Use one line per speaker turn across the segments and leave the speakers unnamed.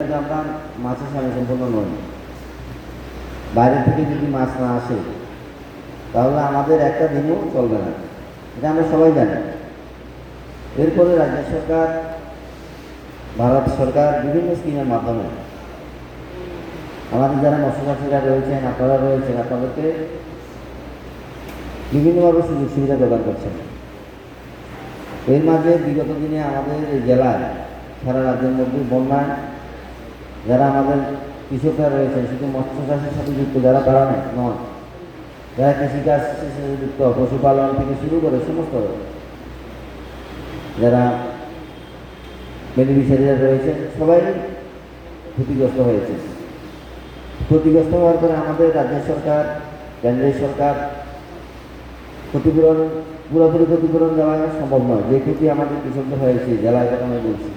আমরা মাছের স্বামী সম্পূর্ণ নই বাইরে থেকে যদি মাছ না আসে, তাহলে আমাদের একটা দিনও চলবে না। এটা আমরা সবাই জানি। এরপরে রাজ্য সরকার, ভারত সরকার বিভিন্ন স্কিমের মাধ্যমে আমাদের যারা মৎস্যচাষীরা রয়েছেন, আপনারা রয়েছেন, আপনাদেরকে বিভিন্নভাবে সুযোগ সুবিধা প্রদান করছেন। এর মাঝে বিগত দিনে আমাদের জেলায় সারা রাজ্যের মধ্যে বন্যায় যারা আমাদের কৃষকরা রয়েছেন শুধু মৎস্য চাষের সাথে যুক্ত, যারা তারা নয়। যারা কৃষিকাজ যুক্ত, পশুপালন থেকে শুরু করে সমস্ত যারা বেনিফিশিয়ারিরা রয়েছেন সবাই ক্ষতিগ্রস্ত হয়েছে। ক্ষতিগ্রস্ত হওয়ার পরে আমাদের রাজ্য সরকার কেন্দ্রীয় সরকার ক্ষতিপূরণ, পুরোপুরি ক্ষতিপূরণ দেওয়া সম্ভব নয়। যে ক্ষতি আমাদের কৃষকদের হয়েছে, জেলায় কথা আমি বলছি।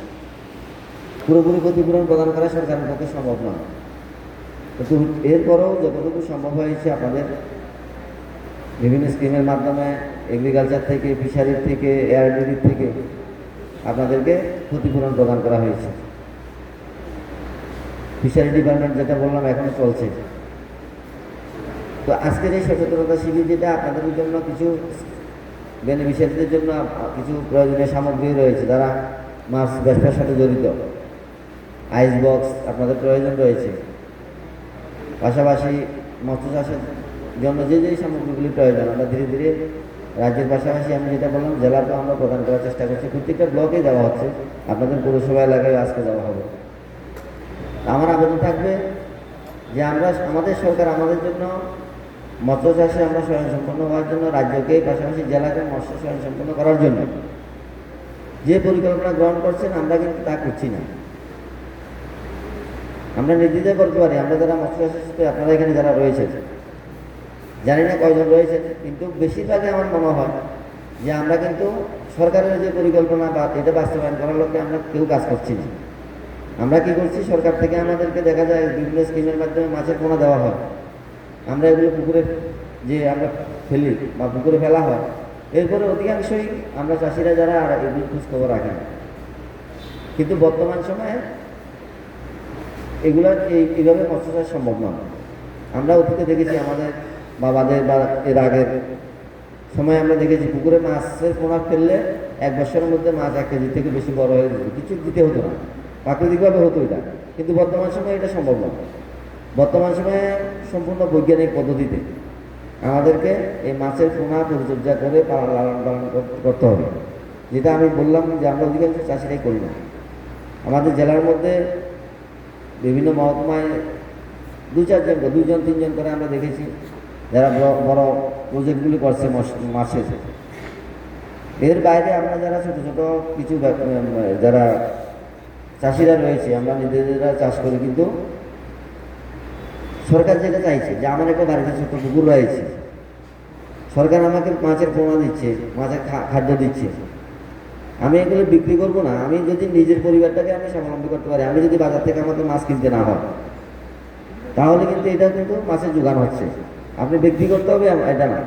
পুরোপুরি ক্ষতিপূরণ প্রদান করা সরকারের পক্ষে সম্ভব নয়। কিন্তু এরপরেও যতটুকু সম্ভব হয়েছে আপনাদের বিভিন্ন স্কিমের মাধ্যমে এগ্রিকালচার থেকে ফিশারির থেকে এয়ারডির থেকে আপনাদেরকে ক্ষতিপূরণ প্রদান করা হয়েছে। ফিশারি ডিপার্টমেন্ট যেটা বললাম এখনও চলছে। তো আজকের এই সচেতনতা শিবির যেটা, আপনাদের জন্য কিছু বেনিফিশিয়ারিদের জন্য কিছু প্রয়োজনীয় সামগ্রী রয়েছে, যারা মাছ ব্যবসার সাথে জড়িত। আইস বক্স আপনাদের প্রয়োজন রয়েছে। পাশাপাশি মৎস্য চাষের জন্য যে যে সামগ্রীগুলি প্রয়োজন, আমরা ধীরে ধীরে রাজ্যের পাশাপাশি আমি যেটা বললাম জেলাতেও আমরা প্রদান করার চেষ্টা করছি। প্রত্যেকটা ব্লকে দেওয়া হচ্ছে, আপনাদের পৌরসভা এলাকায় আজকে দেওয়া হবে। আমার আবেদন থাকবে যে আমরা, আমাদের সরকার আমাদের জন্য মৎস্য চাষে আমরা স্বয়ংসম্পন্ন হওয়ার জন্য, রাজ্যকে পাশাপাশি জেলাকে মৎস্য স্বয়ংসম্পন্ন করার জন্য যে পরিকল্পনা গ্রহণ করছেন, আমরা কিন্তু তা করছি না। আমরা নির্দ্বিধায় করতে পারি, আমরা যারা মৎস্য চাষের সাথে আপনারা এখানে যারা রয়েছেন। জানি না কয়জন রয়েছেন, কিন্তু বেশিরভাগই আমার মনে হয় যে আমরা কিন্তু সরকারের যে পরিকল্পনা বা এটা বাস্তবায়ন করার লক্ষ্যে আমরা কেউ কাজ করছি না। আমরা কি করছি, সরকার থেকে আমাদেরকে দেখা যায় বিভিন্ন স্কিমের মাধ্যমে মাছের পোনা দেওয়া হয়। আমরা এগুলো পুকুরে যে আমরা ফেলি বা পুকুরে ফেলা হয়, এরপরে অধিকাংশই আমরা চাষিরা যারা এগুলো খোঁজ খবর রাখি কিন্তু বর্তমান সময়ে এগুলা এই এইভাবে মৎস্য সম্ভব নয় আমরা অতীতে দেখেছি আমাদের বাবাদের বা এর আগের সময় আমরা দেখেছি পুকুরে মাছের পোনা ফেললে এক বছরের মধ্যে মাছ এক কেজি থেকে বেশি বড় হয়ে যেত। কিছু দিতে হতো না। প্রাকৃতিকভাবে হতো এটা। কিন্তু বর্তমান সময়ে এটা সম্ভব নয় বর্তমান সময়ে সম্পূর্ণ বৈজ্ঞানিক পদ্ধতিতে আমাদেরকে এই মাছের পোনা পরিচর্যা করে লালন পালন করতে হবে। যেটা আমি বললাম যে আমরা অধিকাংশ চাষিরাই করি না। আমাদের জেলার মধ্যে বিভিন্ন মহকুমায় দু চারজনকে দুজন তিনজন করে আমরা দেখেছি যারা বড় প্রজেক্টগুলি করছে মাছের এর বাইরে আমরা যারা ছোট ছোট কিছু যারা চাষিরা রয়েছে, আমরা নিজেরা চাষ করি, কিন্তু সরকার যেটা চাইছে যে আমার একটা বাড়িতে ছোট পুকুর রয়েছে, সরকার আমাকে মাছের পোনা দিচ্ছে, মাছের খাদ্য দিচ্ছে। আমি এগুলো বিক্রি করব না। আমি যদি নিজের পরিবারটাকে আমি স্বাবলম্বী করতে পারি, আমি যদি বাজার থেকে আমাকে মাছ কিনতে না হয় তাহলে কিন্তু এটা কিন্তু মাছের যোগান হচ্ছে। আপনি বিক্রি করতে হবে, এটা না।